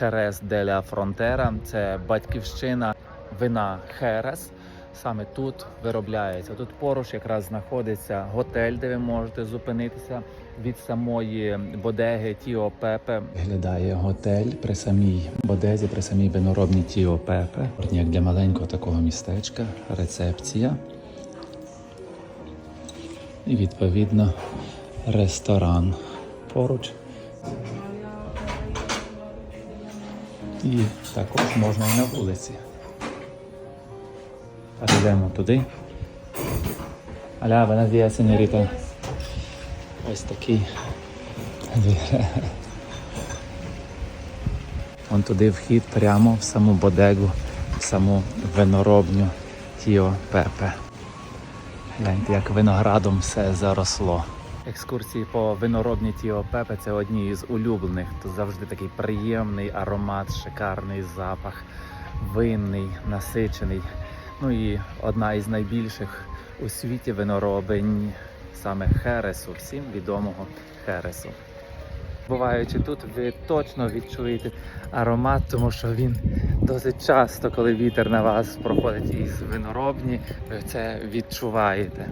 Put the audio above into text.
Херес деля Фронтера. Це батьківщина вина Херес. Саме тут виробляється. Тут поруч якраз знаходиться готель, де ви можете зупинитися від самої бодеги Тіо Пепе. Виглядає готель при самій бодезі, при самій виноробній Тіо Пепе. Як для маленького такого містечка, рецепція. І відповідно ресторан поруч. І також можна і на вулиці. Перейдемо туди. Аля, buenos días, señorita. Ось такий. Вон туди вхід прямо в саму бодегу, в саму виноробню Тіо Пепе. Гляньте, як виноградом все заросло. Екскурсії по виноробні Тіо це одні із улюблених. Тут завжди такий приємний аромат, шикарний запах, винний, насичений. Ну і одна із найбільших у світі виноробень саме Хересу, всім відомого Хересу. Буваючи тут, ви точно відчуєте аромат, тому що він досить часто, коли вітер на вас проходить із виноробні, ви це відчуваєте.